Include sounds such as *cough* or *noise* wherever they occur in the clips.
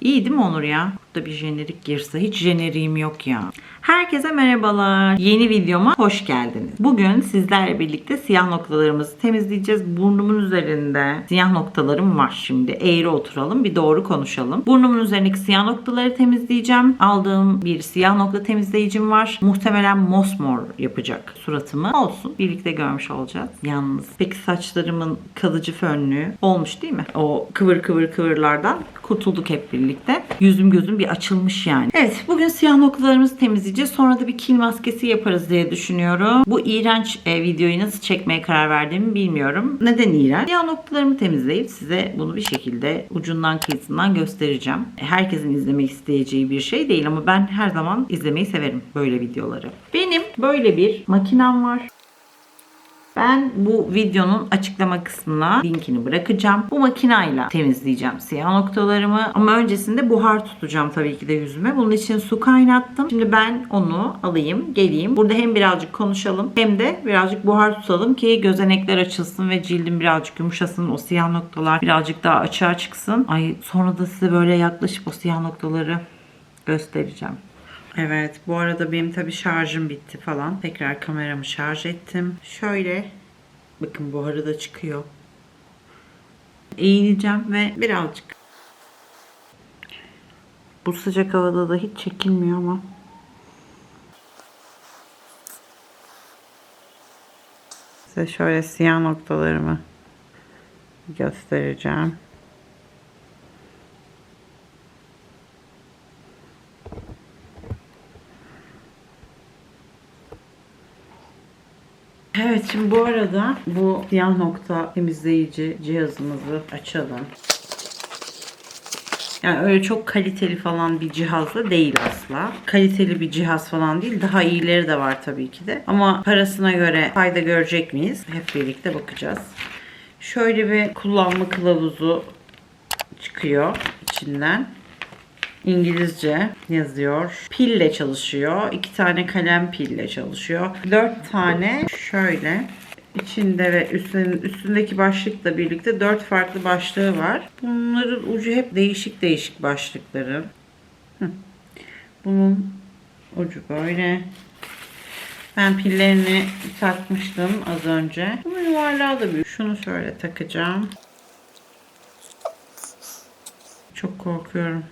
İyi değil mi Onur ya? Burada bir jenerik girse. Hiç jeneriğim yok ya. Herkese merhabalar. Yeni videoma hoş geldiniz. Bugün sizlerle birlikte siyah noktalarımızı temizleyeceğiz. Burnumun üzerinde siyah noktalarım var. Şimdi eğri oturalım bir doğru konuşalım. Burnumun üzerindeki siyah noktaları temizleyeceğim. Aldığım bir siyah nokta temizleyicim var. Muhtemelen mosmor yapacak suratımı. Olsun. Birlikte görmüş olacağız. Yalnız peki saçlarımın kalıcı fönlüğü olmuş değil mi? O kıvır kıvır kıvırlardan kurtulduk hep birlikte. Yüzüm gözüm bir açılmış yani. Evet bugün siyah noktalarımızı temizleyeceğiz. Sonra da bir kil maskesi yaparız diye düşünüyorum. Bu iğrenç e, videoyu nasıl çekmeye karar verdiğimi bilmiyorum. Neden iğrenç? Siyah noktalarımı temizleyip size bunu bir şekilde ucundan kıyısından göstereceğim. Herkesin izlemek isteyeceği bir şey değil ama ben her zaman izlemeyi severim böyle videoları. Benim böyle bir makinem var. Ben bu videonun açıklama kısmına linkini bırakacağım. Bu makinayla temizleyeceğim siyah noktalarımı. Ama öncesinde buhar tutacağım tabii ki de yüzüme. Bunun için su kaynattım. Şimdi ben onu alayım, geleyim. Burada hem birazcık konuşalım hem de birazcık buhar tutalım ki gözenekler açılsın ve cildim birazcık yumuşasın. O siyah noktalar birazcık daha açığa çıksın. Ay sonra da size böyle yaklaşıp o siyah noktaları göstereceğim. Evet bu arada benim tabi şarjım bitti falan. Tekrar kameramı şarj ettim. Şöyle bakın buharı da çıkıyor. Eğileceğim ve birazcık bu sıcak havada da hiç çekilmiyor ama size şöyle siyah noktalarımı göstereceğim. Evet şimdi bu arada bu siyah nokta temizleyici cihazımızı açalım. Yani öyle çok kaliteli falan bir cihaz da değil asla. Kaliteli bir cihaz falan değil. Daha iyileri de var tabii ki de. Ama parasına göre fayda görecek miyiz? Hep birlikte bakacağız. Şöyle bir kullanma kılavuzu çıkıyor içinden. İngilizce yazıyor. Pille çalışıyor. İki tane kalem pille çalışıyor. Dört tane şöyle içinde ve üstünün, üstündeki başlıkla birlikte dört farklı başlığı var. Bunların ucu hep değişik değişik başlıkları. Hı. Bunun ucu böyle. Ben pillerini takmıştım az önce. Bunun yuvarlağı da büyük. Şunu şöyle takacağım. Çok korkuyorum.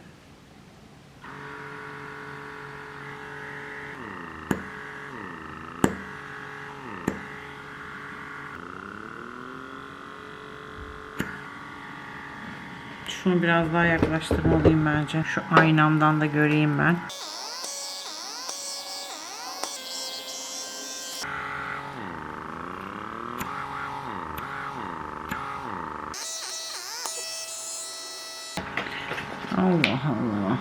Şunu biraz daha yaklaştırmalıyım bence. Şu aynamdan da göreyim ben. Allah Allah.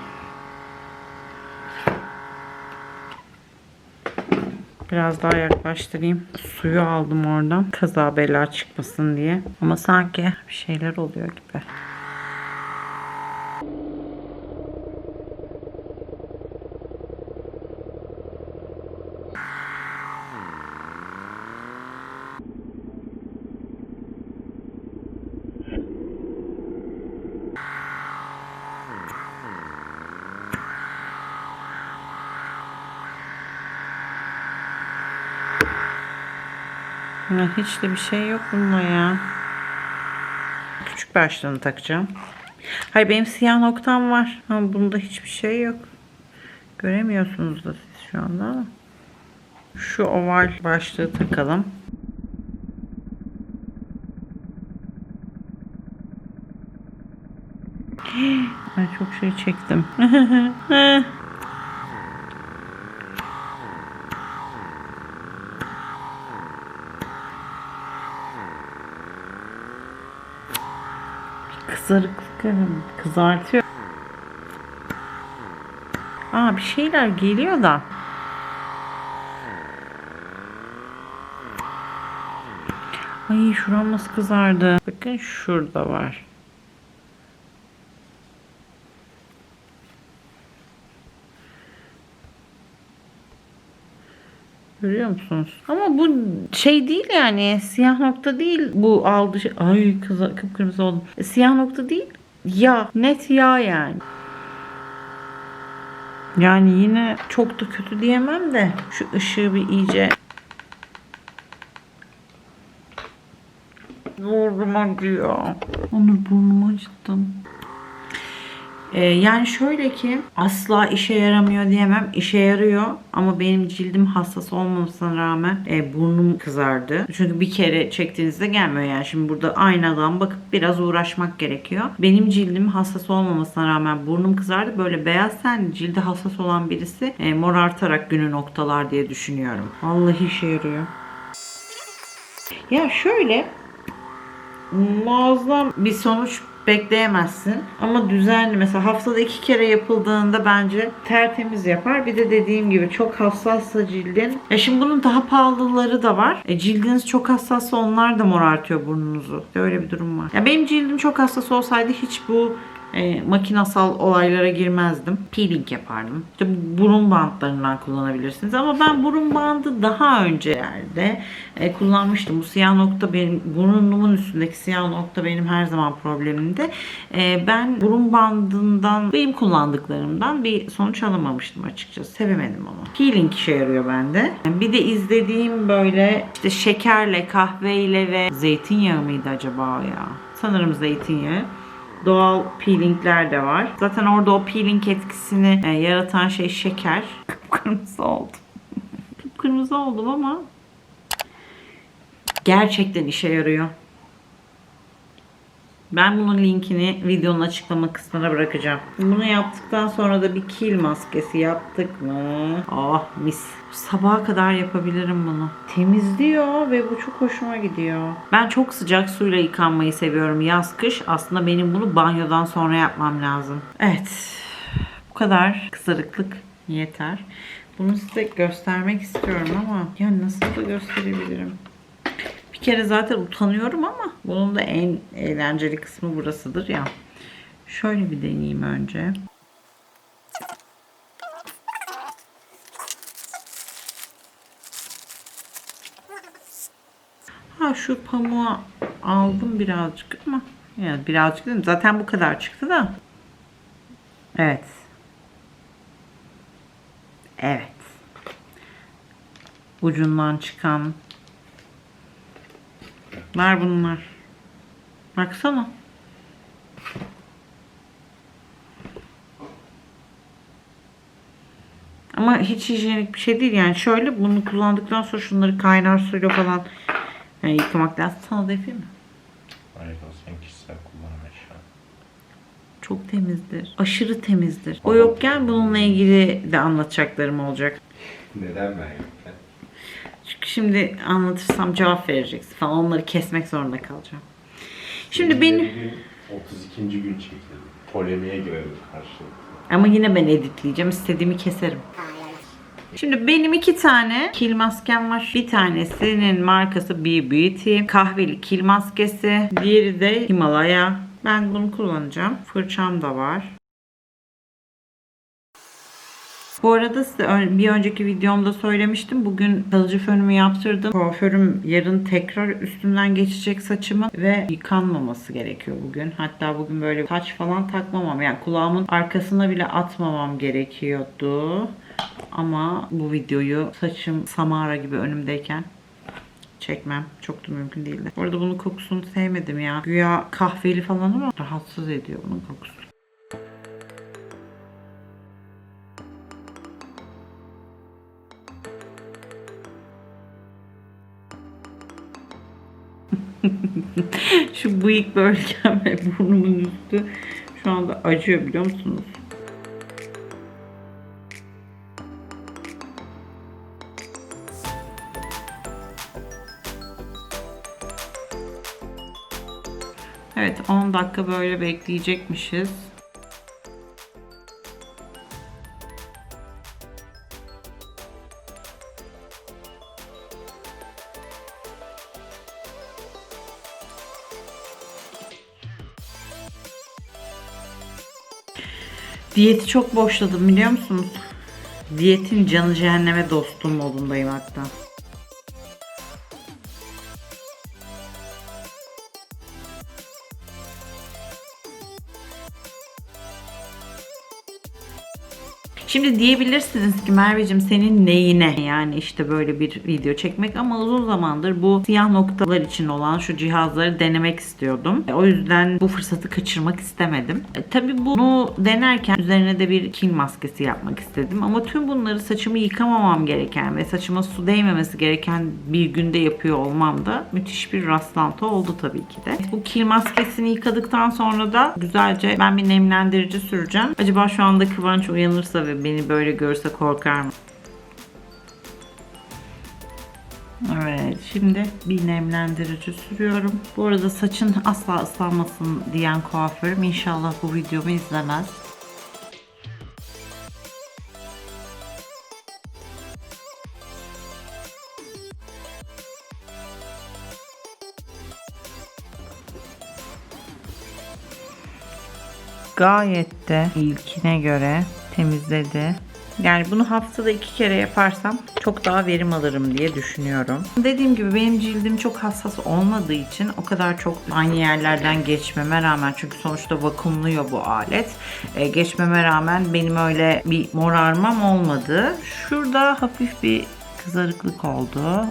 Biraz daha yaklaştırayım. Suyu aldım oradan. Kaza bela çıkmasın diye. Ama sanki bir şeyler oluyor gibi. Ya hiç de bir şey yok bununla ya. Küçük başlığını takacağım. Hayır benim siyah noktam var. Ama bunda hiçbir şey yok. Göremiyorsunuz da siz şu anda. Şu oval başlığı takalım. *gasps* Ben çok şey çektim. *laughs* Kızarıklık kızartıyor. Aa bir şeyler geliyor da. Ay şuram nasıl kızardı. Bakın şurada var. Görüyor musunuz? Ama bu şey değil yani siyah nokta değil bu aldı şey. Ay kıza, kıpkırmızı oldum. Siyah nokta değil. Yağ. Net yağ yani. Yani yine çok da kötü diyemem de şu ışığı bir iyice Burnum acıyor. Onur burnumu acıttım. Ee, yani şöyle ki asla işe yaramıyor diyemem. İşe yarıyor ama benim cildim hassas olmamasına rağmen e, burnum kızardı. Çünkü bir kere çektiğinizde gelmiyor yani. Şimdi burada aynadan bakıp biraz uğraşmak gerekiyor. Benim cildim hassas olmamasına rağmen burnum kızardı. Böyle beyaz ten cildi hassas olan birisi e, morartarak günü noktalar diye düşünüyorum. Vallahi işe yarıyor. Ya şöyle muazzam bir sonuç bekleyemezsin. Ama düzenli mesela haftada iki kere yapıldığında bence tertemiz yapar. Bir de dediğim gibi çok hassassa cildin. E şimdi bunun daha pahalıları da var. E cildiniz çok hassassa onlar da morartıyor burnunuzu. İşte Öyle bir durum var. Ya benim cildim çok hassas olsaydı hiç bu e, makinasal olaylara girmezdim. Peeling yapardım. İşte bu burun bantlarından kullanabilirsiniz. Ama ben burun bandı daha öncelerde e, kullanmıştım. Bu siyah nokta benim burnumun üstündeki siyah nokta benim her zaman problemimdi. E, ben burun bandından benim kullandıklarımdan bir sonuç alamamıştım açıkçası. Sevemedim onu. Peeling işe yarıyor bende. Bir de izlediğim böyle işte şekerle, kahveyle ve zeytinyağı mıydı acaba ya? Sanırım zeytinyağı doğal peelingler de var. Zaten orada o peeling etkisini e, yaratan şey şeker. *laughs* Kıpkırmızı oldum. Kıpkırmızı oldum ama gerçekten işe yarıyor. Ben bunun linkini videonun açıklama kısmına bırakacağım. Bunu yaptıktan sonra da bir kil maskesi yaptık mı? Oh mis. Sabaha kadar yapabilirim bunu. Temizliyor ve bu çok hoşuma gidiyor. Ben çok sıcak suyla yıkanmayı seviyorum. Yaz kış aslında benim bunu banyodan sonra yapmam lazım. Evet. Bu kadar kızarıklık yeter. Bunu size göstermek istiyorum ama ya nasıl da gösterebilirim? Bir kere zaten utanıyorum ama bunun da en eğlenceli kısmı burasıdır ya. Şöyle bir deneyeyim önce. Ha şu pamuğu aldım birazcık ama yani birazcık dedim. Zaten bu kadar çıktı da. Evet. Evet. Ucundan çıkan Var bunlar. Baksana. Ama hiç hijyenik bir şey değil yani. Şöyle bunu kullandıktan sonra şunları kaynar suyla falan yani yıkamak lazım. Sana da yapayım mı? Hayır o sen kişisel kullanım eşya. Çok temizdir. Aşırı temizdir. O yokken bununla ilgili de anlatacaklarım olacak. Neden ben yokken? Şimdi anlatırsam cevap vereceksin falan. Onları kesmek zorunda kalacağım. Şimdi benim... Bugün 32. gün çekildi. Polemiğe girelim karşılıklı. Ama yine ben editleyeceğim. İstediğimi keserim. Şimdi benim iki tane kil maskem var. Bir tanesinin markası Be Beauty. Kahveli kil maskesi. Diğeri de Himalaya. Ben bunu kullanacağım. Fırçam da var. Bu arada size bir önceki videomda söylemiştim. Bugün kalıcı fönümü yaptırdım. Kuaförüm yarın tekrar üstünden geçecek saçımı ve yıkanmaması gerekiyor bugün. Hatta bugün böyle taç falan takmamam. Yani kulağımın arkasına bile atmamam gerekiyordu. Ama bu videoyu saçım Samara gibi önümdeyken çekmem. Çok da mümkün değildi. Bu arada bunun kokusunu sevmedim ya. Güya kahveli falan ama rahatsız ediyor bunun kokusu. Şu bıyık bölgem ve burnumun üstü şu anda acıyor biliyor musunuz? Evet 10 dakika böyle bekleyecekmişiz. Diyeti çok boşladım biliyor musunuz? Diyetin canı cehenneme dostum modundayım hatta. Şimdi diyebilirsiniz ki Merveciğim senin neyine yani işte böyle bir video çekmek ama uzun zamandır bu siyah noktalar için olan şu cihazları denemek istiyordum. E, O yüzden bu fırsatı kaçırmak istemedim. E, tabii bunu denerken üzerine de bir kil maskesi yapmak istedim ama tüm bunları saçımı yıkamamam gereken ve saçıma su değmemesi gereken bir günde yapıyor olmam da müthiş bir rastlantı oldu tabii ki de. Bu kil maskesini yıkadıktan sonra da güzelce ben bir nemlendirici süreceğim. Acaba şu anda Kıvanç uyanırsa ve beni böyle görse korkar mı? Evet şimdi bir nemlendirici sürüyorum. Bu arada saçın asla ıslanmasın diyen kuaförüm inşallah bu videomu izlemez. Gayet de ilkine göre temizledi. Yani bunu haftada iki kere yaparsam çok daha verim alırım diye düşünüyorum. Dediğim gibi benim cildim çok hassas olmadığı için o kadar çok aynı yerlerden geçmeme rağmen çünkü sonuçta vakumluyor bu alet. Ee, geçmeme rağmen benim öyle bir morarmam olmadı. Şurada hafif bir kızarıklık oldu.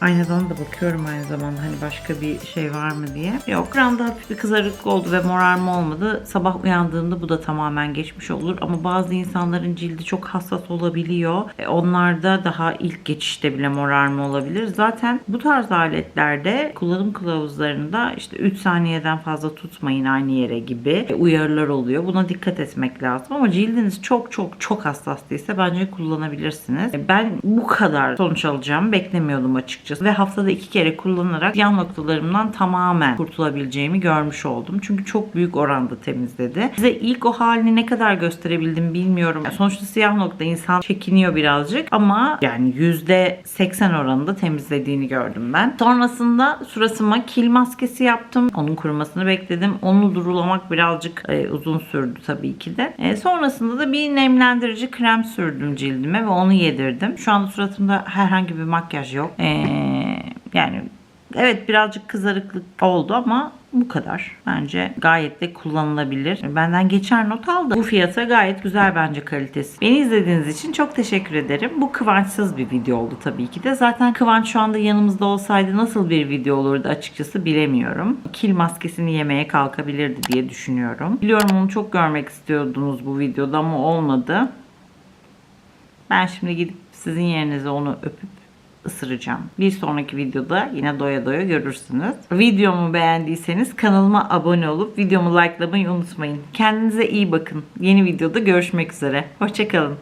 Aynadan da bakıyorum aynı zamanda hani başka bir şey var mı diye. Yok randa hafif bir kızarıklık oldu ve morarma olmadı. Sabah uyandığımda bu da tamamen geçmiş olur. Ama bazı insanların cildi çok hassas olabiliyor. E, onlarda daha ilk geçişte bile morarma olabilir. Zaten bu tarz aletlerde kullanım kılavuzlarında işte 3 saniyeden fazla tutmayın aynı yere gibi uyarılar oluyor. Buna dikkat etmek lazım. Ama cildiniz çok çok çok hassas değilse bence kullanabilirsiniz. E, Ben bu kadar sonuç alacağımı beklemiyordum açıkçası. Ve haftada iki kere kullanarak yan noktalarımdan tamamen kurtulabileceğimi görmüş oldum. Çünkü çok büyük oranda temizledi. Size ilk o halini ne kadar gösterebildim bilmiyorum. Yani sonuçta siyah nokta insan çekiniyor birazcık ama yani %80 oranında temizlediğini gördüm ben. Sonrasında suratıma kil maskesi yaptım. Onun kurumasını bekledim. Onu durulamak birazcık e, uzun sürdü tabii ki de. E, sonrasında da bir nemlendirici krem sürdüm cildime ve onu yedirdim. Şu anda suratımda herhangi bir makyaj yok. E, yani evet birazcık kızarıklık oldu ama bu kadar. Bence gayet de kullanılabilir. Benden geçer not aldı. Bu fiyata gayet güzel bence kalitesi. Beni izlediğiniz için çok teşekkür ederim. Bu kıvançsız bir video oldu tabii ki de. Zaten Kıvanç şu anda yanımızda olsaydı nasıl bir video olurdu açıkçası bilemiyorum. Kil maskesini yemeye kalkabilirdi diye düşünüyorum. Biliyorum onu çok görmek istiyordunuz bu videoda ama olmadı. Ben şimdi gidip sizin yerinize onu öpüp ısıracağım. Bir sonraki videoda yine doya doya görürsünüz. Videomu beğendiyseniz kanalıma abone olup videomu likelamayı unutmayın. Kendinize iyi bakın. Yeni videoda görüşmek üzere. Hoşçakalın.